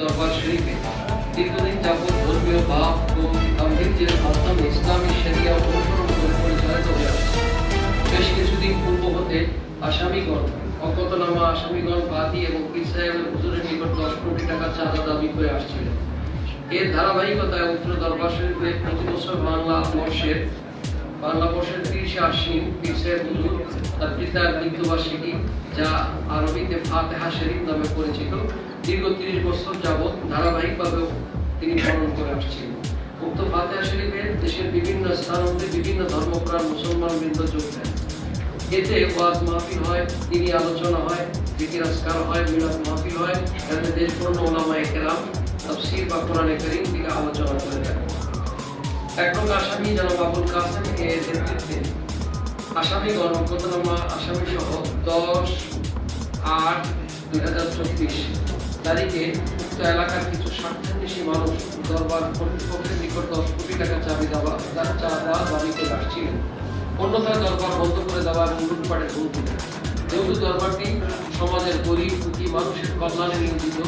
দরবার শরীফে। দীর্ঘদিন যাবৎ ধর্মীয় ভাব ও গাম্ভীর্যের মাধ্যমে ইসলামী শরিয়া অনুসরণ করে পরিচালিত হয়ে আসছে। বেশ কিছুদিন পূর্ব হতে আসামিগণ, অজ্ঞাতনামা আসামিগণ, বাদী এবং সাহেবের হুজুরের নিকট দশ কোটি টাকা চাঁদা দাবি করে আসছিলেন। এর ধারাবাহিকতায় উত্তর দরবার শরীফে প্রতি বছর বাংলা বর্ষের বাংলা বর্ষের তিরিশে আশ্বিন সাহেব হুজুর, তার পিতার মৃত্যুবার্ষিকী, যা আরবিতে ফাতেহা শরীফ নামে পরিচিত দীর্ঘ তিরিশ বছর যাবৎ ধারাবাহিকভাবে তিনি পালন করে আসছিলেন উক্ত ফাতেহা শরীফে দেশের বিভিন্ন স্থান হতে বিভিন্ন ধর্মপ্রাণ মুসলমান বৃন্দ যোগ দেন। এতে ওয়াজ মাহফিল হয়, তিনি আলোচনা হয় জিকির আজকার হয়, মিলাদ মাহফিল হয়, এতে দেশপূর্ণ ওলামায়ে কেরাম তাফসীর বা কোরআনে কারীম থেকে আলোচনা করে দেন। এক নং আসামি জনাব আবুল কাসেম এর নেতৃত্বে। আসামি গণপ্রতনামা আসামি সহ দশ, আট দুই হাজার চব্বিশ তারিখে উক্ত এলাকার কিছু স্বার্থান্বেষী মানুষ দরবার কর্তৃপক্ষের নিকট দশ কোটি টাকা চাবি দেওয়া চাঁদা দাবি করে আসছিলেন। অন্যথায় দরবার বন্ধ করে দেওয়া এবং লুটপাটের হুমকি যেহেতু দরবারটি সমাজের গরিব, দুঃখী মানুষের কল্যাণে নিয়োজিত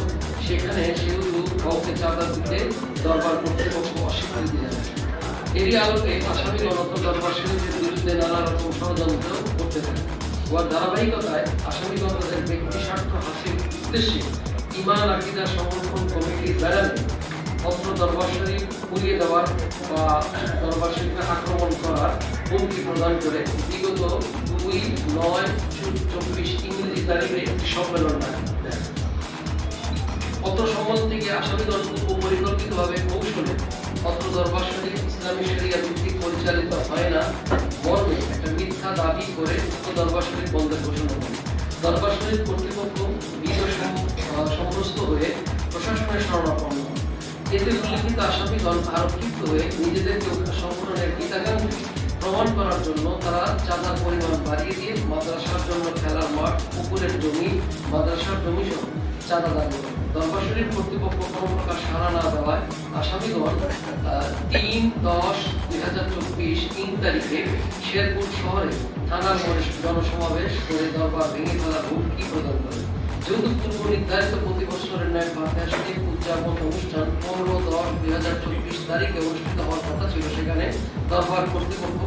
সেখানে সেহেতু কাউকে চাঁদা দিতে দরবার কর্তৃপক্ষ অস্বীকৃতি জানায়। এরই আলোকে আসামি গণত দরবার শরীফের বিরুদ্ধে নানা রকম ষড়যন্ত্র করতে থাকে। ওর ধারাবাহিকতায় আসামি গণতাদের ব্যক্তি স্বার্থ হাসিল উদ্দেশ্যে ইমান আকিদা সংরক্ষণ কমিটির ব্যানারে অস্ত্র দরবার শরীফ পুড়িয়ে দেওয়ার বা দরবার শরীফে আক্রমণ করার হুমকি প্রদান করে বিগত দুই নয় চব্বিশ ইংরেজি তারিখে একটি সম্মেলন দেয়। অত্র সম্বন্ধ থেকে আসামিগণ পরিকল্পিতভাবে কৌশলে অত্র দরবার শরীফ ইসলামী শরিয়া ভিত্তিক পরিচালিত হয় না মর্মে মিথ্যা দাবি করে উক্ত দরবার শরীফ বন্ধের ঘোষণা করে দরবার শরীফ কর্তৃপক্ষ ভীত সমস্ত হয়ে প্রশাসনের শরণাপন্ন। এতে উল্লিখিত আসামিগণ আরও ক্ষিপ্ত হয়ে নিজেদেরকে সংগঠনের হিতাকাঙ্ক্ষী প্রমাণ করার জন্য তারা চাঁদার পরিমাণ বাড়িয়ে দিয়ে মাদ্রাসার জন্য খেলার মাঠ, পুকুরের জমি, মাদ্রাসার জমি সহ চাঁদা দাবি। দরবার কর্তৃপক্ষ কোনো প্রকার সাড়া না দেওয়ায় আসামিগণ তিন দশ দুই হাজার চব্বিশ তিন তারিখে শেরপুর শহরে মোড়ে জনসমাবেশ করে দরবার ভেঙে ফেলার হুমকি প্রদান করে যেহেতু পূর্ব নির্ধারিত প্রতি বছরের ন্যায় ফাতেহা উদযাপন অনুষ্ঠান পনেরো দশ দুই হাজার চব্বিশ তারিখে অনুষ্ঠিত হওয়ার কথা ছিল সেখানে দরবার কর্তৃপক্ষ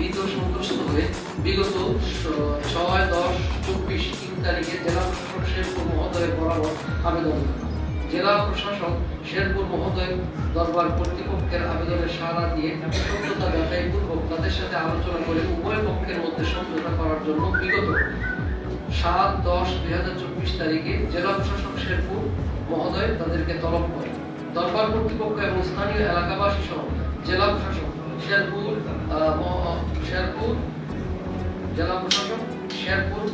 ভীত সন্তুষ্ট হয়ে বিগত ছয়, দশ, চব্বিশ তিন তারিখে জেলা প্রশাসক শেরপুর মহোদয়ের বরাবর আবেদন জেলা প্রশাসক শেরপুর মহোদয় দরবার কর্তৃপক্ষের আবেদনে সাড়া দিয়ে সত্যতা যাচাই তাদের সাথে আলোচনা করে উভয় পক্ষের মধ্যে সমঝোতা করার জন্য বিগত সাত, দশ, দুই হাজার চব্বিশ তারিখে জেলা প্রশাসক শেরপুর মহোদয় তাদেরকে তলব করে। দরবার কর্তৃপক্ষ এবং স্থানীয় এলাকাবাসী সহ জেলা প্রশাসক শেরপুর শেরপুর জেলা প্রশাসক শেরপুর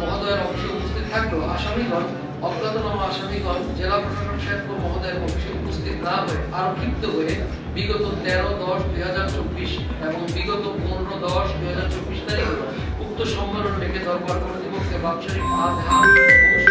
মহোদয়ের অফিসে উপস্থিত থাকলেও আসামিগণ, অজ্ঞাতনামা আসামিগণ জেলা প্রশাসক শেরপুর মহোদয়ের অফিসে উপস্থিত না হয়ে আরও ক্ষিপ্ত হয়ে বিগত তেরো দশ দুই হাজার চব্বিশ এবং বিগত পনেরো দশ দুই হাজার চব্বিশ তারিখে উক্ত সম্মেলন ডেকে দরবার কর্তৃপক্ষের বাৎসরিক আধা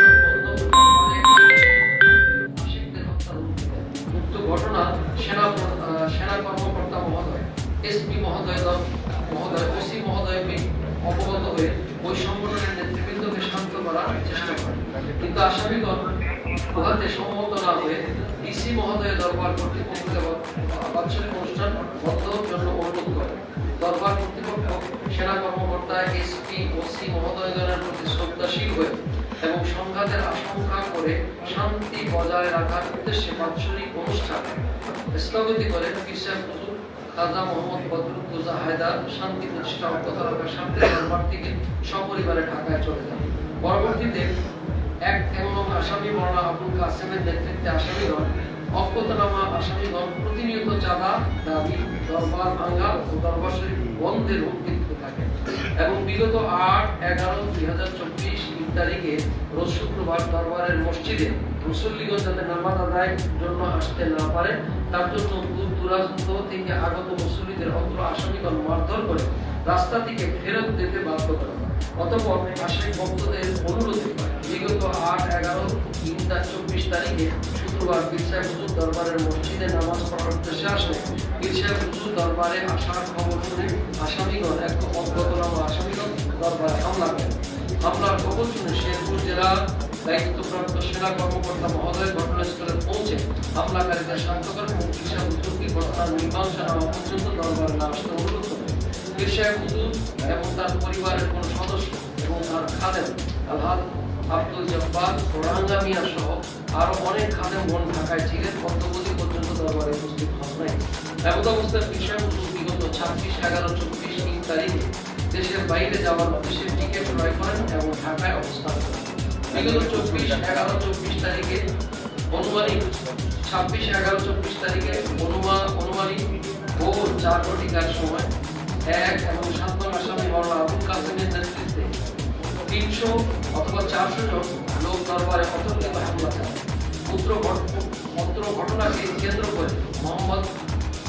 বাৎসরিক অনুষ্ঠান বন্ধের জন্য অনুরোধ করে। দরবার কর্তৃপক্ষ, সেনা কর্মকর্তা এসপি ওসি মহোদয়গণের প্রতি শ্রদ্ধাশীল হয়ে এবং সংঘাতের আশঙ্কা করে শান্তি বজায় রাখার উদ্দেশ্যে বাৎসরিক অনুষ্ঠান স্থগতি করে হুজুর খাজা মোহাম্মদ বদরুদ্দোজা হায়দার। শান্তি প্রতিষ্ঠা অব্যাহত রাখার স্বার্থে দরবার থেকে সপরিবারে ঢাকায় চলে যান। পরবর্তীতে এক এবং আসামি মৌলানা আবুল কাসেমের নেতৃত্বে আসামিগণ অজ্ঞাতনামা আসামিগণ প্রতিনিয়ত চাঁদা, দাবি, দরবার ভাঙ্গা ও দরবার শরীফ বন্ধের দিতে থাকে এবং বিগত আট, এগারো, দুই হাজার চব্বিশ তারিখে রোজ শুক্রবার দরবারের মসজিদে মুসল্লিগণ যাতে নামাজ আদায়ের জন্য আসতে না পারে, তার জন্য দূর দূরান্ত থেকে আগত মুসল্লিদের অত্র আসামিগণ মারধর করে রাস্তা থেকে ফেরত দিতে বাধ্য করা অতঃপর আসামি ভক্তদের অনুরোধে বিগত আট, এগারো তিনটা চব্বিশ তারিখে শুক্রবার পীর হুজুর দরবারের মসজিদে নামাজ পড়ার উদ্দেশ্যে আসে পীর হুজুর দরবারে আসার খবর শুনে আসামিগণ এক অজ্ঞাতনামা আসামিগণ দরবারে হামলা করেন হামলার খবর শুনে শেরপুর জেলার দায়িত্বপ্রাপ্ত সেনা কর্মকর্তা মহোদয় ঘটনাস্থলে হামলাকারীদের শান্ত করে মুক্তি সাহেব হুজুরকে ঘটনার মীমাংসা নেওয়া পর্যন্ত দরবারে না আসতে অনুরোধ করে। পীর হুজুর এবং তার পরিবারের কোন সদস্য এবং তার খাদেম আলহাদ আব্দুল জব্বার ওরাঙ্গা মিয়া সহ আরও অনেক খাদেম বোন ঢাকায় ছিলেন অদ্যবধি পর্যন্ত দরবারে উপস্থিত হন নাই। এমন সাহেব হুজুর বিগত ছাব্বিশ, এগারো, চব্বিশ, তিন তারিখে দেশের বাইরে যাওয়ার উদ্দেশ্যে টিকিট ক্রয় করেন এবং ঢাকায় অবস্থান করেন। বিগত চব্বিশ, এগারো, চব্বিশ তারিখে অনুমানিক ছাব্বিশ, এগারো, চব্বিশ তারিখে অনুমা, অনুমানিক ভোর চার ঘটিকার সময় এক এবং সাত নং আসামি মাওলানা আবুল কাসেমের নেতৃত্বে তিনশো অথবা চারশো জন লোক দরবারে অতর্কিত হামলা চালায়। পুত্র ঘট- ঘটনাকে কেন্দ্র করে মোহাম্মদ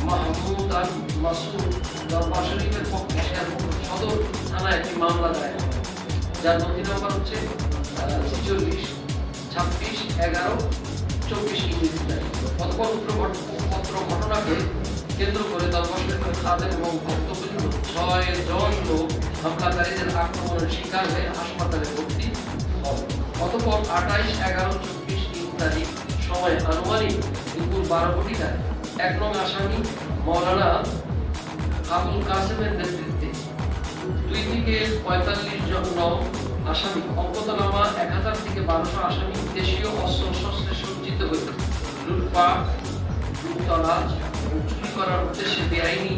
মাহমুদ আল মাসুদ দরবার শরীফের পক্ষে সদর থানায় একটি মামলা দায়ের যার নথি নম্বর হচ্ছে ছিচল্লিশ, ছাব্বিশ, এগারো, চব্বিশ ইংরেজি অথবা পত্র ঘটনাকে কেন্দ্র করে শরীফের খাদেম এবং ভক্তবৃন্দ ছয় জন লোক হামলাকারীদের আক্রমণের শিকার হয়ে হাসপাতালে ভর্তি অতপর আঠাইশ, এগারো, চব্বিশ তিন তারিখ সময় আনুমানিক দুপুর বারো ঘটিকায় এক নং আসামি মৌলানা আবুল কাসেমের নেতৃত্বে। দুই থেকে পঁয়তাল্লিশ জন নং আসামি। অজ্ঞাতনামা এক হাজার থেকে বারোশো আসামি দেশীয় অস্ত্র শস্ত্রে সজ্জিত হয়ে লুটপাট চুরি করার উদ্দেশ্যে বেআইনি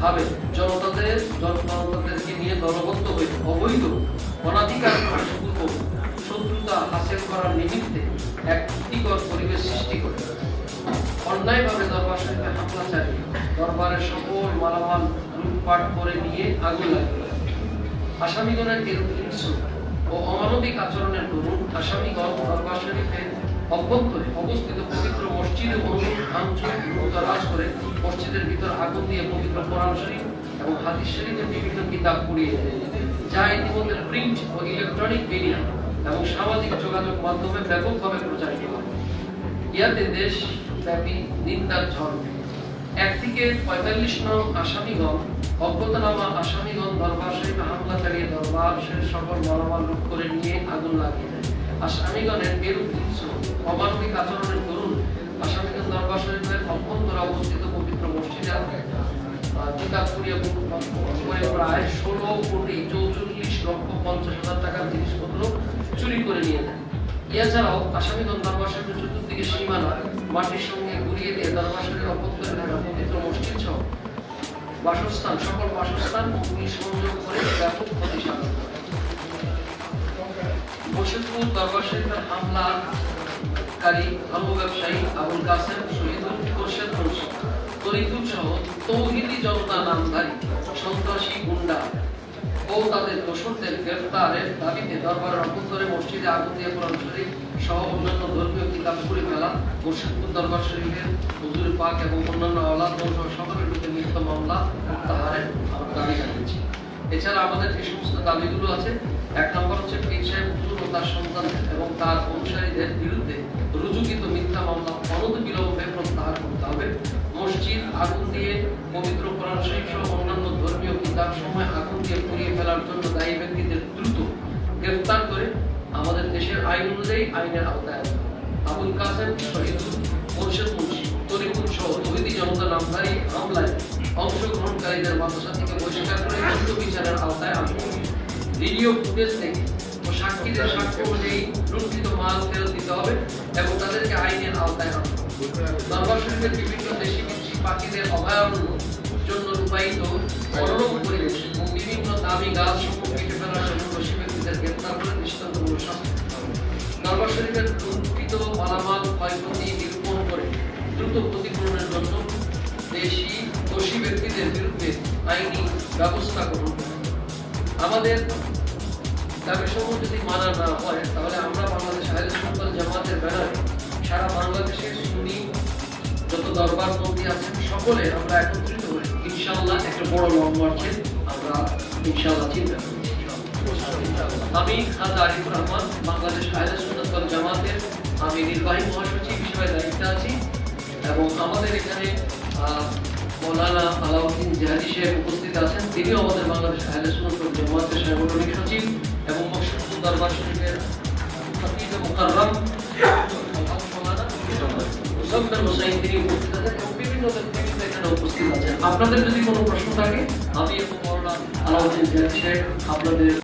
ভাবে জনতাদের জনতাদেরকে নিয়ে দলবদ্ধ হয়ে অবৈধ অনাধিকার পূর্বক শত্রুতা হাসিল করার নিমিত্তে এক ক্ষতিকর পরিবেশ সৃষ্টি করে। অন্যায়ভাবে দরবার শরীফে হামলা চালিয়ে দরবারের সকল মালামাল লুটপাট করে নিয়ে আগুন লাগিয়ে আসামিগণের এরূপ হিংস্র ও অমানবিক আচরণের দরুন আসামিগণ দরবার শরীফে অভ্যন্তরে অবস্থিত পবিত্র মসজিদে অনুরূপ ভাঙচুর লুটতরাজ করে মসজিদের ভিতর আগুন দিয়ে পবিত্র কোরআন শরীফ এবং হাদিস শরীফের বিভিন্ন কিতাব পুড়িয়ে যা ইতিমধ্যে প্রিন্ট ও ইলেকট্রনিক মিডিয়া এবং সামাজিক যোগাযোগ মাধ্যমে ব্যাপকভাবে প্রচারিত হয় ইয়াতে দেশ ব্যাপী নিন্দার ঝড় একদিকে পঁয়তাল্লিশ নং আসামিগণ, অজ্ঞাতনামা আসামিগণ দরবার শরীফে হামলা চালিয়ে দরবার শরীফ সকল মালামাল লুট করে নিয়ে আগুন লাগিয়ে দেয়। আসামিগণের এরূপ হিংস্র অমানবিক আচরণের দরুন আসামিগণ দরবার শরীফের অবস্থিত পবিত্র মসজিদে পুড়িয়ে করে প্রায় ষোলো কোটি চৌচল্লিশ লক্ষ পঞ্চাশ হাজার টাকার জিনিসপত্র চুরি করে নিয়ে যায়। এছাড়াও আসামিগণ দরবার চতুর্দিকে সীমানা মাটির সঙ্গে ঘুরিয়ে দিয়ে দরবার অভ্যন্তরে থাকা পবিত্র মসজিদ সহ বাসস্থান, সকল বাসস্থান পুলিশ সংযোগ করে ব্যাপক ক্ষতি সাধন করে। মুর্শিদপুর দরবার শরীফের ধর্ম ব্যবসায়ী আবুল কাসেম শহীদুল মুন্সি সহ তৌহিদি জনতা নামধারী সন্ত্রাসী গুন্ডা ও তাদের গ্রেফতারের দাবিতে অভ্যন্তরে মসজিদে আগুন দিয়ে কোরআন শরীফ সহ অন্যান্য ধর্মীয় কিতাব ফেলা দরবার শরীফের হুজুর পাক এবং অন্যান্য সকলের বিরুদ্ধে মিথ্যা মামলা আমরা দাবি জানিয়েছি। এছাড়া আমাদের যে সমস্ত দাবিগুলো আছে, এক নম্বর হচ্ছে তার সন্তানদের এবং তার অনুসারীদের বিরুদ্ধে রুজুকৃত মিথ্যা মামলা অনন্ত বিলম্বে প্রত্যাহার করতে হবে মসজিদ আগুন দিয়ে পবিত্র কোরআন শরীফ সহ অন্যান্য ধর্মীয় কিতাব সময় আগুন দিয়ে পুড়িয়ে ফেলার জন্য দায়ী ব্যক্তিদের দ্রুত গ্রেফতার করে আমাদের দেশের আইন অনুযায়ী আইনের আওতায় আনতে আবুল কাসেম শহীদুল মোর্শেদ মুন্সি, তরিকুল সহ তহিদি জনতা নামধারী হামলায় অংশগ্রহণকারীদের মাদ্রাসা থেকে বহিষ্কার করে বিচারের আওতায় আনতে। ভিডিও ফুটেজ থেকে ও সাক্ষীদের সাক্ষ্য অনুযায়ী লুণ্ঠিত মাল ফেরত দিতে হবে এবং তাদেরকে আইনের আওতায় হবে। দরবার শরীফের বিভিন্ন দেশি বিদেশি পাখিদের অভয়ারণ্য জন্য রূপায়িত মনোরম পরিবেশ এবং বিভিন্ন দামি গাছ কেটে ফেলার জন্য দোষী ব্যক্তিদের গ্রেপ্তার করে দৃষ্টান্তমূলক শাস্তি দরবার শরীফের লুণ্ঠিত মালামাল ক্ষয়ক্ষতি নিরূপণ করে দ্রুত ক্ষতিপূরণের জন্য দেশি দোষী ব্যক্তিদের বিরুদ্ধে আইনি ব্যবস্থা গ্রহণ আমাদের দাবি সমূহ যদি মানা না হয় তাহলে আমরা বাংলাদেশ আহলে সুন্নাত জামাতের ব্যানারে সারা বাংলাদেশের সুন্নি যত দরবার মন্ত্রী আছেন সকলে আমরা একত্রিত হয়ে ইনশাআল্লাহ একটা বড় লং মার্চে আমরা ইনশাআল্লাহ চিন্তা আমি খাজা আরিফুর রহমান বাংলাদেশ সুন্নাত ওয়াল জামাতের আমি নির্বাহী মহাসচিব হিসেবে দায়িত্বে আছি এবং আমাদের এখানে আহ, মৌলানা আলাউদ্দিন জাহাদি সাহেব উপস্থিত আছেন। তিনিও আমাদের বাংলাদেশ জামাতের সাংগঠনিক সচিব এবং দরবার শরীফের মুকাররম হোসাইন উপস্থিত আছেন এবং বিভিন্ন উপস্থিত আছেন। আপনাদের যদি কোনো প্রশ্ন থাকে, আমি এবং আলাউদ্দিন জিয়াদ সাহেব আপনাদের